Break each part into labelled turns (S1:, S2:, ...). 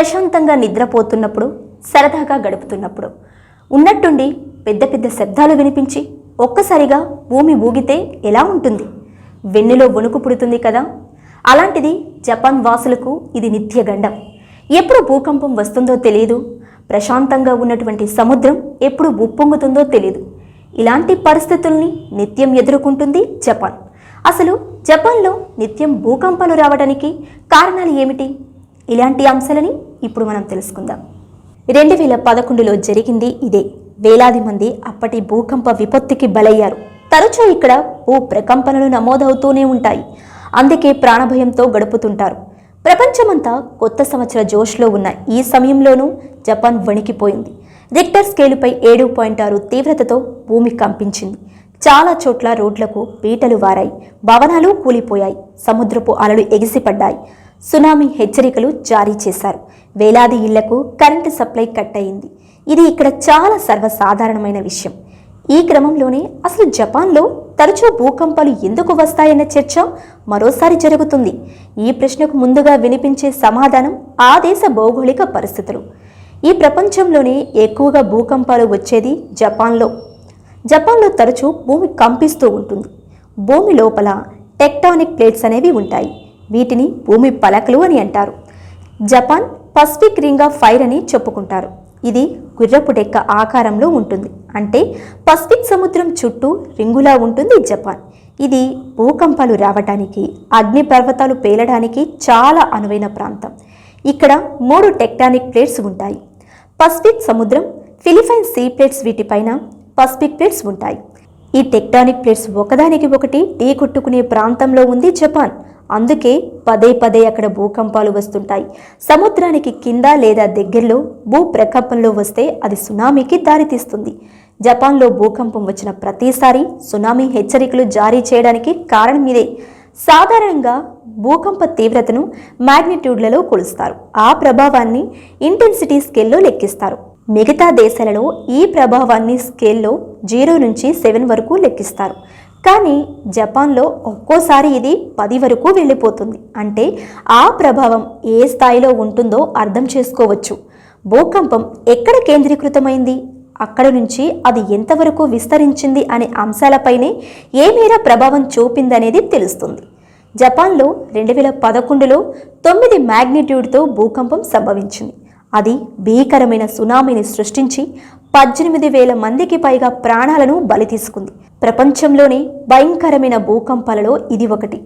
S1: ప్రశాంతంగా నిద్రపోతున్నప్పుడు సరదాగా గడుపుతున్నప్పుడు ఉన్నట్టుండి పెద్ద పెద్ద శబ్దాలు వినిపించి ఒక్కసారిగా భూమి ఊగితే ఎలా ఉంటుంది? వెన్నులో వణుకు పుడుతుంది కదా? అలాంటిది జపాన్ వాసులకు ఇది నిత్యగండం ఎప్పుడు భూకంపం వస్తుందో తెలియదు ప్రశాంతంగా ఉన్నటువంటి సముద్రం ఎప్పుడు ఉప్పొంగుతుందో తెలియదు ఇలాంటి పరిస్థితుల్ని నిత్యం ఎదుర్కొంటుంది జపాన్. అసలు జపాన్లో నిత్యం భూకంపాలు రావడానికి కారణాలు ఏమిటి? ఇలాంటి అంశాలని ఇప్పుడు మనం తెలుసుకుందాం. రెండు వేల పదకొండులో జరిగింది ఇదే. వేలాది మంది అప్పటి భూకంప విపత్తుకి బలయ్యారు. తరచూ ఇక్కడ భూ ప్రకంపనలు నమోదవుతూనే ఉంటాయి. అందుకే ప్రాణభయంతో గడుపుతుంటారు. ప్రపంచమంతా కొత్త సంవత్సర జోష్లో ఉన్న ఈ సమయంలోనూ జపాన్ వణికిపోయింది. రిక్టర్ స్కేలుపై ఏడు పాయింట్ ఆరు తీవ్రతతో భూమి కంపించింది. చాలా చోట్ల రోడ్లకు పీటలు వారాయి. భవనాలు కూలిపోయాయి. సముద్రపు అలలు ఎగిసిపడ్డాయి. సునామీ హెచ్చరికలు జారీ చేశారు. వేలాది ఇళ్ళకు కరెంటు సప్లై కట్ అయింది. ఇది ఇక్కడ చాలా సర్వసాధారణమైన విషయం. ఈ క్రమంలోనే అసలు జపాన్లో తరచూ భూకంపాలు ఎందుకు వస్తాయన్న చర్చ మరోసారి జరుగుతుంది. ఈ ప్రశ్నకు ముందుగా వినిపించే సమాధానం ఆ దేశ భౌగోళిక పరిస్థితులు. ఈ ప్రపంచంలోనే ఎక్కువగా భూకంపాలు వచ్చేది జపాన్లో. జపాన్లో తరచూ భూమి కంపిస్తూ ఉంటుంది. భూమి లోపల టెక్టానిక్ ప్లేట్స్ అనేవి ఉంటాయి. వీటిని భూమి పలకలు అని అంటారు. Japan Pacific ring of fire అని చెప్పుకుంటారు. ఇది గుర్రపు డెక్క ఆకారంలో ఉంటుంది. అంటే పసిఫిక్ సముద్రం చుట్టూ రింగులా ఉంటుంది జపాన్. ఇది భూకంపాలు రావటానికి అగ్నిపర్వతాలు పేలడానికి చాలా అనువైన ప్రాంతం. ఇక్కడ మూడు టెక్టానిక్ ప్లేట్స్ ఉంటాయి. పసిఫిక్ సముద్రం ఫిలిపైన్ సీ ప్లేట్స్ వీటిపైన పసిఫిక్ ప్లేట్స్ ఉంటాయి. ఈ టెక్టానిక్ ప్లేట్స్ ఒకదానికి ఒకటి ఢీ కొట్టుకునే ప్రాంతంలో ఉంది జపాన్. అందుకే పదే పదే అక్కడ భూకంపాలు వస్తుంటాయి. సముద్రానికి కింద లేదా దగ్గరలో భూ ప్రకంపంలో వస్తే అది సునామీకి దారితీస్తుంది. జపాన్లో భూకంపం వచ్చిన ప్రతిసారి సునామీ హెచ్చరికలు జారీ చేయడానికి కారణం ఇదే. సాధారణంగా భూకంప తీవ్రతను మ్యాగ్నిట్యూడ్లలో కొలుస్తారు. ఆ ప్రభావాన్ని ఇంటెన్సిటీ స్కేల్లో లెక్కిస్తారు. మిగతా దేశాలలో ఈ ప్రభావాన్ని స్కేల్లో జీరో నుంచి సెవెన్ వరకు లెక్కిస్తారు. కానీ జపాన్లో ఒక్కోసారి ఇది పది వరకు వెళ్ళిపోతుంది. అంటే ఆ ప్రభావం ఏ స్థాయిలో ఉంటుందో అర్థం చేసుకోవచ్చు. భూకంపం ఎక్కడ కేంద్రీకృతమైంది? అక్కడ నుంచి అది ఎంతవరకు విస్తరించింది అనే అంశాలపైనే ఏ మేర ప్రభావం చూపిందనేది తెలుస్తుంది. జపాన్లో రెండు వేల పదకొండులో తొమ్మిది మ్యాగ్నిట్యూడ్తో భూకంపం సంభవించింది. అది భీకరమైన సునామీని సృష్టించి పద్దెనిమిది వేల మందికి పైగా ప్రాణాలను బలి తీసుకుంది. ప్రపంచంలోనే భయంకరమైన భూకంపాలలో ఇది ఒకటి.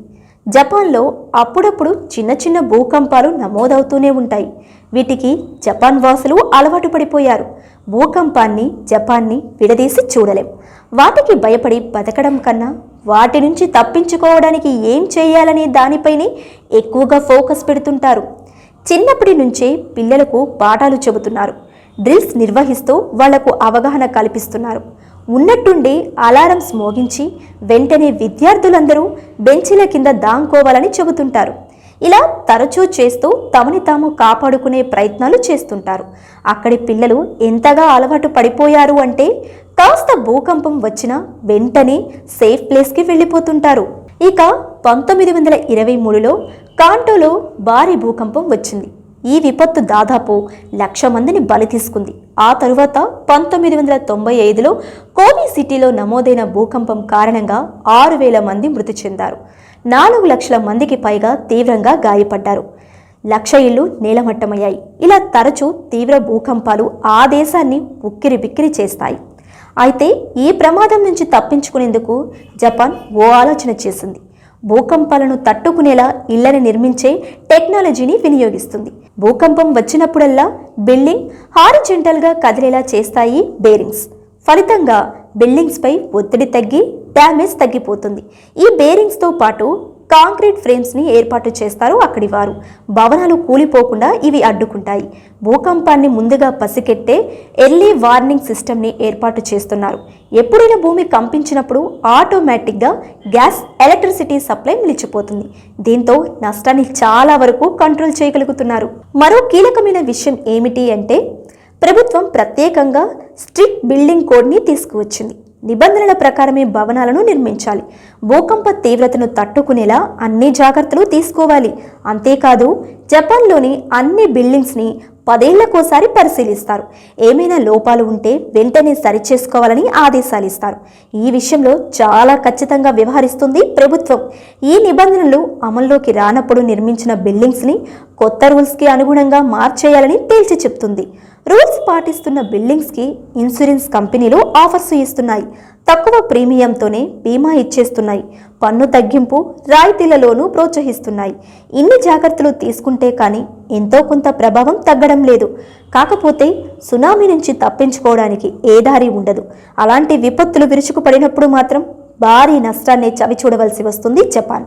S1: జపాన్లో అప్పుడప్పుడు చిన్న చిన్న భూకంపాలు నమోదవుతూనే ఉంటాయి. వీటికి జపాన్ వాసులు అలవాటు పడిపోయారు. భూకంపాన్ని జపాన్ని విడదీసి చూడలేం. వాటికి భయపడి బతకడం కన్నా వాటి నుంచి తప్పించుకోవడానికి ఏం చేయాలనే దానిపైనే ఎక్కువగా ఫోకస్ పెడుతుంటారు. చిన్నప్పటి నుంచే పిల్లలకు పాఠాలు చెబుతున్నారు. డ్రిల్స్ నిర్వహిస్తూ వాళ్ళకు అవగాహన కల్పిస్తున్నారు. ఉన్నట్టుండి అలారమ్స్ మోగించి వెంటనే విద్యార్థులందరూ బెంచీల కింద దాంకోవాలని చెబుతుంటారు. ఇలా తరచూ చేస్తూ తమని తాము కాపాడుకునే ప్రయత్నాలు చేస్తుంటారు. అక్కడి పిల్లలు ఎంతగా అలవాటు పడిపోయారు అంటే కాస్త భూకంపం వచ్చినా వెంటనే సేఫ్ ప్లేస్కి వెళ్ళిపోతుంటారు. ఇక పంతొమ్మిది వందల ఇరవై మూడులో కాంటోలో భారీ భూకంపం వచ్చింది. ఈ విపత్తు దాదాపు లక్ష మందిని బలి తీసుకుంది. ఆ తరువాత పంతొమ్మిది వందల తొంభై ఐదులో కోవి సిటీలో నమోదైన భూకంపం కారణంగా ఆరు వేల మంది మృతి చెందారు. నాలుగు లక్షల మందికి పైగా తీవ్రంగా గాయపడ్డారు. లక్ష ఇళ్ళు నేలమట్టమయ్యాయి. ఇలా తరచూ తీవ్ర భూకంపాలు ఆ దేశాన్ని ఉక్కిరి బిక్కిరి చేస్తాయి. అయితే ఈ ప్రమాదం నుంచి తప్పించుకునేందుకు జపాన్ ఓ ఆలోచన చేసింది. భూకంపాలను తట్టుకునేలా ఇళ్ళను నిర్మించే టెక్నాలజీని వినియోగిస్తుంది. భూకంపం వచ్చినప్పుడల్లా బిల్డింగ్ హారిజెంటల్గా కదిలేలా చేస్తాయి బేరింగ్స్. ఫలితంగా బిల్డింగ్స్పై ఒత్తిడి తగ్గి డ్యామేజ్ తగ్గిపోతుంది. ఈ బేరింగ్స్తో పాటు కాంక్రీట్ ఫ్రేమ్స్ని ఏర్పాటు చేస్తారు అక్కడి వారు. భవనాలు కూలిపోకుండా ఇవి అడ్డుకుంటాయి. భూకంపాన్ని ముందుగా పసికెట్టే ఎర్లీ వార్నింగ్ సిస్టమ్ని ఏర్పాటు చేస్తున్నారు. ఎప్పుడైనా భూమి కంపించినప్పుడు ఆటోమేటిక్గా గ్యాస్ ఎలక్ట్రిసిటీ సప్లై నిలిచిపోతుంది. దీంతో నష్టాన్ని చాలా వరకు కంట్రోల్ చేయగలుగుతున్నారు. మరో కీలకమైన విషయం ఏమిటి అంటే ప్రభుత్వం ప్రత్యేకంగా స్ట్రిక్ట్ బిల్డింగ్ కోడ్ని తీసుకువచ్చింది. నిబంధనల ప్రకారమే భవనాలను నిర్మించాలి. భూకంప తీవ్రతను తట్టుకునేలా అన్ని జాగ్రత్తలు తీసుకోవాలి. అంతేకాదు జపాన్లోని అన్ని బిల్డింగ్స్ని పదేళ్ళకోసారి పరిశీలిస్తారు. ఏమైనా లోపాలు ఉంటే వెంటనే సరిచేసుకోవాలని ఆదేశాలు ఇస్తారు. ఈ విషయంలో చాలా ఖచ్చితంగా వ్యవహరిస్తుంది ప్రభుత్వం. ఈ నిబంధనలు అమల్లోకి రానప్పుడు నిర్మించిన బిల్డింగ్స్ని కొత్త రూల్స్కి అనుగుణంగా మార్చేయాలని తేల్చి చెప్తుంది. రూల్స్ పాటిస్తున్న బిల్డింగ్స్కి ఇన్సూరెన్స్ కంపెనీలు ఆఫర్స్ ఇస్తున్నాయి. తక్కువ ప్రీమియంతోనే బీమా ఇచ్చేస్తున్నాయి. పన్ను తగ్గింపు రాయితీలలోనూ ప్రోత్సహిస్తున్నాయి. ఇన్ని జాగ్రత్తలు తీసుకుంటే కానీ ఎంతో కొంత ప్రభావం తగ్గడం లేదు. కాకపోతే సునామీ నుంచి తప్పించుకోవడానికి ఏ దారి ఉండదు. అలాంటి విపత్తులు విరుచుకుపడినప్పుడు మాత్రం భారీ నష్టాన్ని చవి చూడవలసి వస్తుంది జపాన్.